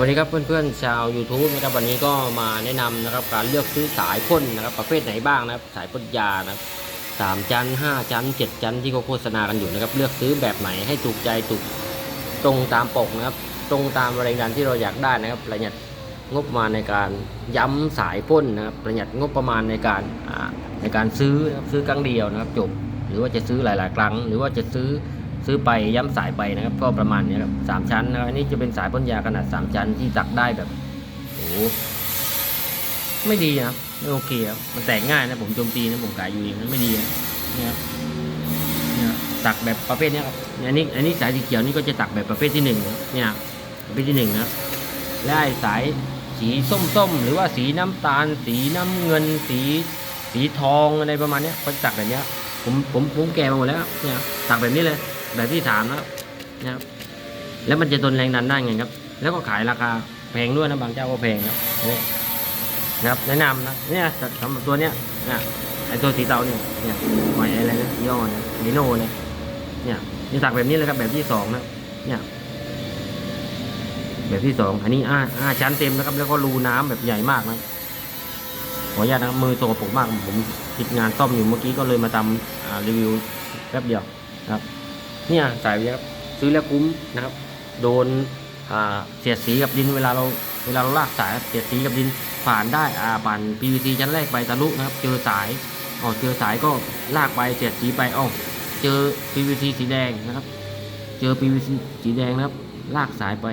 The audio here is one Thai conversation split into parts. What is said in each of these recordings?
วัสดีครับเพื่อนๆชาว YouTube นะครับวันนี้ก็มาแนะนำนะครับการเลือกซื้อสายพ่นนะครับประเภทไหนบ้างนะครับสายพ่นยานะครับสามชั้นห้าชั้นเจ็ดชั้นที่เขาโฆษณากันอยู่นะครับเลือกซื้อแบบไหนให้ถูกใจถูกตรงตามปกนะครับตรงตามแรงดันที่เราอยากได้นะครับประหยัดงบประมาณในการย้ำสายพ่นนะครับประหยัดงบประมาณในการในการซื้อนะครับซื้อครั้งเดียวนะครับจบหรือว่าจะซื้อหลาย ๆ ครั้ง หรือว่าจะซื้อ ซื้อไปย้ำสายไปนะครับ ก็ประมาณนี้ครับสามชั้นนะครับอันนี้จะเป็นสายพ่นยาขนาดสามชั้นที่ตักได้แบบโอ้ไม่ดีนะไม่โอเคครับมันแตกง่ายนะผมโจมตีนะผมขายอยู่เองนไม่ดีนะเนี่ยครับเนี่ยตักแบบประเภทนี้ครับอันนี้อันนี้สายสีเขียวนี่ก็จะตักแบบประเภทที่หนึ่งนะเนี่ยประเภทที่หนึ่งนะและไอ้สายสีส้มๆหรือว่าสีน้ำตาล สีน้ำเงิน สีสีทองอะไรประมาณเนี้ยเขาจะตักแบบเนี้ยผมผมผมแก่มาหมดแล้วเนี่ยตักแบบนี้เลย แบบที่สามนะครับนะครับ แล้วมันจะทนแรงดันได้ไงครับ แล้วก็ขายราคาแพงด้วยนะบางเจ้าก็แพงครับนี่นะครับแนะนำนะเนี่ยสำหรับตัวเนี้ยนี่ยไอตัวสีเทาเนี่ยเนี่ยหอยอะไรนะย่อเนี่ยดิโน่เนี่ยเนี่ยนี่ตักแบบนี้เลยครับแบบที่สองนะเนี่ยแบบที่สองอันนี้อ้าอ้าชั้นเต็มนะครับ แล้วก็รูน้ำแบบใหญ่มากนะขออนุญาตนะมือโตกปรกมากผมติดงานซ่อมอยู่เมื่อกี้ก็เลยมาทำรีวิวแป๊บเดียวนะครับ เนี่ยสายเนี้ยครับซื้อแล้วคุ้มนะครับ โดนเสียดสีกับดินเวลาเราเวลาเราลากสายเสียดสีกับดินผ่านได้อ่าผ่าน PVC ชั้นแรกไปทะลุนะครับ เจอสายอ๋อเจอสายก็ลากไปเสียดสีไปอ๋อเจอ PVC สีแดงนะครับ เจอ PVC สีแดงนะครับ ลากสายไป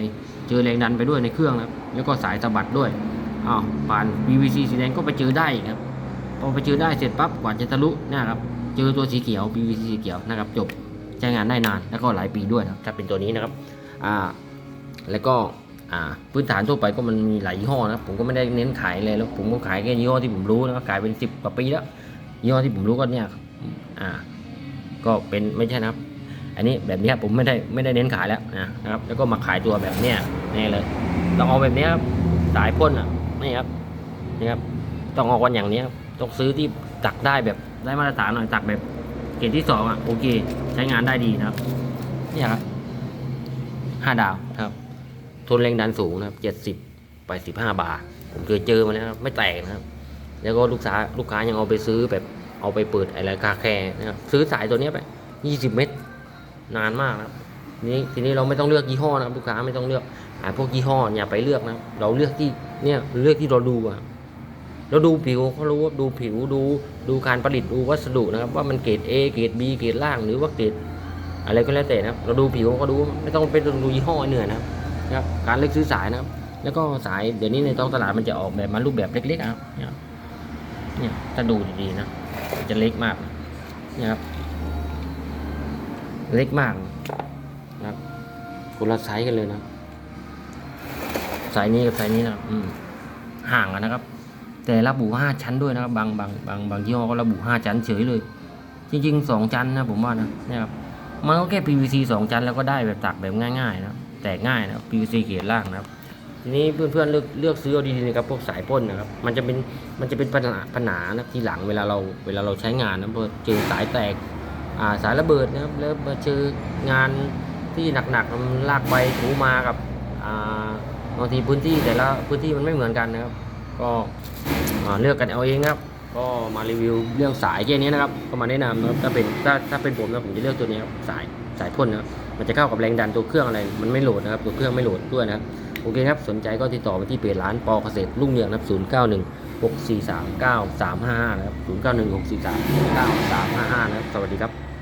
เจอแรงดันไปด้วยในเครื่องนะครับ แล้วก็สายสะบัดด้วยอ้าวผ่าน PVC สีแดงก็ไปเจอได้ครับพอไปเจอได้เสร็จปั๊บกว่าจะทะลุเนะครับ เจอตัวสีเขียว PVC สีเขียวนะครับจบ ช้งานได้นาน แล้วก็หลายปีด้วยนะครับถ้าเป็นตัวนี้นะครับอ่าแล้วก็อ่าพื้นฐานทั่วไปก็มันมีหลายยี่ห้อนะผมก็ไม่ได้เน้นขายเลยแล้วผมก็ขายแค่ยี่ห้อที่ผมรู้นะขายเป็นสิบกว่าปีแล้วยี่ห้อที่ผมรู้ก็เนี่ยอ่าก็เป็นไม่ใช่นะครับ อันนี้แบบนี้ผมไม่ได้ไม่ได้เน้นขายแล้วนะนะครับ แล้วก็มาขายตัวแบบเนี้ยแน่เลยต้องเอาแบบนี้ครับสายพ่นอะนี่ครับนี่ครับต้องเอากันอย่างนี้ครับต้องซื้อที่ตักได้แบบได้มาตรฐานหน่อยตักแบบ รดที่สองอะโอเค ใช้งานได้ดีนะครับเนี่ยครับห้าดาวนะครับทนแรงดันสูงนะครับเจ็ดสิบไปสิบห้าบาท ผมเคยเจอมาแล้วนะครับไม่แตกนะครับ แล้วก็ลูกค้าลูกค้ายังเอาไปซื้อแบบเอาไปเปิดอะไรคาแคร์นะครับซื้อสายตัวเนี้ยไปยี่สิบเมตรนานมากนะครับนี่ทีนี้เราไม่ต้องเลือกยี่ห้อนะครับลูกค้าไม่ต้องเลือกหาพวกยี่ห้ออย่าไปเลือกนะครับเราเลือกที่เนี่ยเลือกที่เราดูอะ เราดูผิวเขารู้ว่าดูผิวดูดูการผลิตดูวัสดุนะครับ ว่ามันเกรด A เกรด B เกรดล่างหรือว่าเกรดอะไรก็แล้วแต่นะครับ เราดูผิวก็ดูไม่ต้องไปดูยี่ห้อเหนื่อยนะครับนะครับการเลือกซื้อสายนะครับ แล้วก็สายเดี๋ยวนี้ในท้องตลาดมันจะออกแบบมารูปแบบเล็กๆนะครับเนี่ยถ้าดูดีๆนะจะเล็กมากนี่ยครับ เล็กมากนะครับคนละไซส์กันเลยนะไซส์นี้กับไซส์นี้นะอืมห่างกันนะครับ แต่ระบุห้าชั้นด้วยนะครับบางบางบางบางยี่ห้อก็ระบุห้าชั้นเฉยเลย จริงๆสองชั้นนะผมว่านะนี่ยครับมันก็แค่ PVC สองชั้นแล้วก็ได้แบบตักแบบง่ายๆนะแตกง่ายนะ PVC เกรดล่างนะครับ ทีนี้เพื่อนๆเลือกเลือกซื้อดีๆนะครับพวกสายพ่นนะครับ มันจะเป็นมันจะเป็นปัญหาปัญหานะทีหลังเวลาเราเวลาเราใช้งานนะพอเจอสายแตกอ่าสายระเบิดนะครับแล้วมาเจองานที่หนักๆมันลากไปถูมากับอ่าบางทีพื้นที่แต่ละพื้นที่มันไม่เหมือนกันนะครับ ก็เลือกกันเอาเองครับ ก็มารีวิวเรื่องสายแค่นี้นะครับ ก็มาแนะนำนะครับถ้าเป็นถ้าถ้าเป็นผมนะผมจะเลือกตัวนี้ครับสายสายพ่นนะครับมันจะเข้ากับแรงดันตัวเครื่องอะไร มันไม่โหลดนะครับ ตัวเครื่องไม่โหลดด้วยนะครับโอเคครับ สนใจก็ติดต่อมาที่เพจร้านปอเกษตรรุ่งเรืองนะครับ0 9 1 6 4 3 9 3 5 5นะครับ0 9 1 6 4 3 9 3 5 5นะครับ สวัสดีครับ